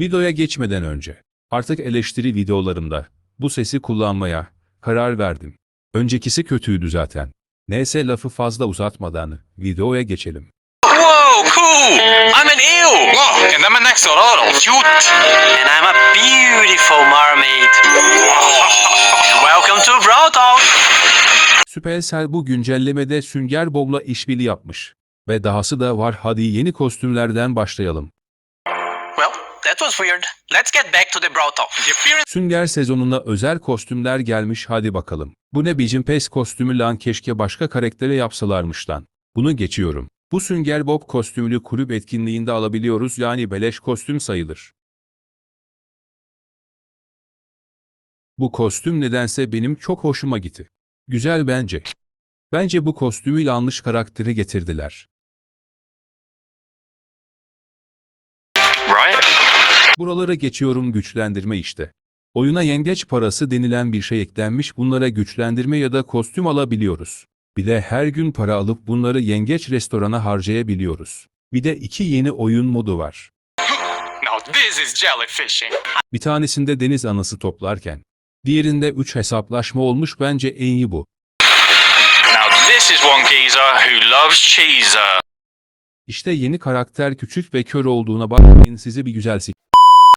Videoya geçmeden önce, artık eleştiri videolarımda bu sesi kullanmaya karar verdim. Öncekisi kötüydü zaten. Neyse lafı fazla uzatmadan videoya geçelim. Whoa, cool! I'm an eel! Whoa, and I'm an axolotl. Cute. And I'm a beautiful mermaid. Welcome to Brawl Talk! Supercell bu güncellemede Sünger Bob'la işbirliği yapmış. Ve dahası da var hadi yeni kostümlerden başlayalım. That was weird. Let's get back to the appearance Sünger sezonuna özel kostümler gelmiş hadi bakalım. Bu ne biçim pes kostümü lan keşke başka karaktere yapsalarmış lan. Bunu geçiyorum. Bu Sünger Bob kostümünü kulüp etkinliğinde alabiliyoruz yani beleş kostüm sayılır. Bu kostüm nedense benim çok hoşuma gitti. Güzel bence. Bence bu kostümü yanlış karakteri getirdiler. Right? Buralara geçiyorum güçlendirme işte. Oyuna yengeç parası denilen bir şey eklenmiş bunlara güçlendirme ya da kostüm alabiliyoruz. Bir de her gün para alıp bunları yengeç restorana harcayabiliyoruz. Bir de iki yeni oyun modu var. Now this is jellyfishing. Bir tanesinde deniz anası toplarken, diğerinde 3 hesaplaşma olmuş bence en iyi bu. Now this is one geezer who loves cheese. İşte yeni karakter küçük ve kör olduğuna bakmayın sizi bir güzel sik.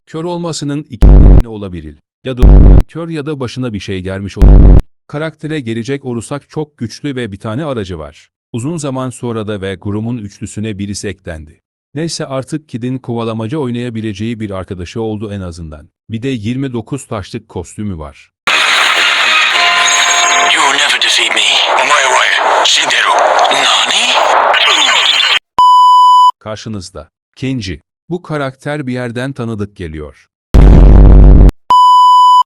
Kör olmasının iki nedeni olabilir. Ya da kör ya da başına bir şey gelmiş olabilir. Karaktere gelecek olursak çok güçlü ve bir tane aracı var. Uzun zaman sonra da ve Grum'un üçlüsüne birisi eklendi. Neyse artık Kid'in kovalamaca oynayabileceği bir arkadaşı oldu en azından. Bir de 29 taşlık kostümü var. Nani? Karşınızda. Kenji. Bu karakter bir yerden tanıdık geliyor.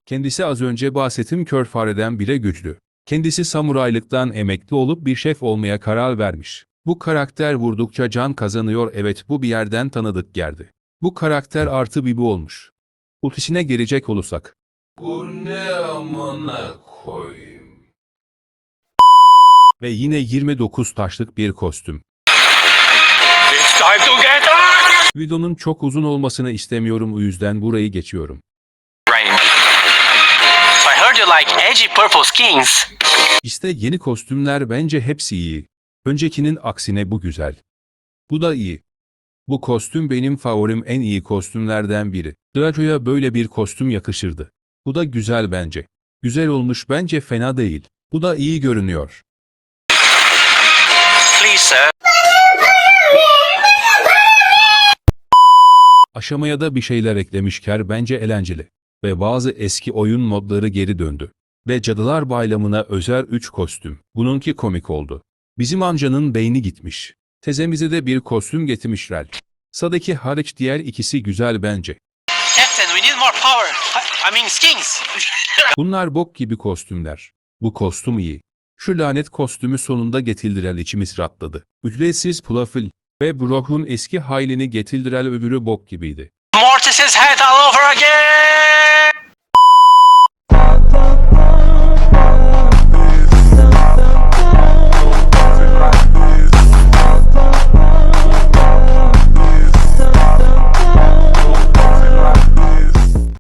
Kendisi az önce bahsettiğim kör fareden bile güçlü. Kendisi samuraylıktan emekli olup bir şef olmaya karar vermiş. Bu karakter vurdukça can kazanıyor evet bu bir yerden tanıdık geldi. Bu karakter artı bir bu olmuş. Ultisine gelecek olursak. Bu ne amına koyayım. Ve yine 29 taşlık bir kostüm. Videonun çok uzun olmasını istemiyorum o yüzden burayı geçiyorum. I heard you like edgy purple skins. İşte yeni kostümler bence hepsi iyi. Öncekinin aksine bu güzel. Bu da iyi. Bu kostüm benim favorim en iyi kostümlerden biri. Draco'ya böyle bir kostüm yakışırdı. Bu da güzel bence. Güzel olmuş bence fena değil. Bu da iyi görünüyor. Aşamaya da bir şeyler eklemişker bence eğlenceli. Ve bazı eski oyun modları geri döndü. Ve Cadılar Bayramı'na özel 3 kostüm. Bununki komik oldu. Bizim amcanın beyni gitmiş. Tezemize de bir kostüm getirmişler. Sadaki hariç diğer ikisi güzel bence. Captain, we need more power. I, mean skins. Bunlar bok gibi kostümler. Bu kostüm iyi. Şu lanet kostümü sonunda getirdiler içimiz rahatladı. Ücretsiz Pluffle ve Brock'un eski halini getirdiler öbürü bok gibiydi. Mortis's head all over again!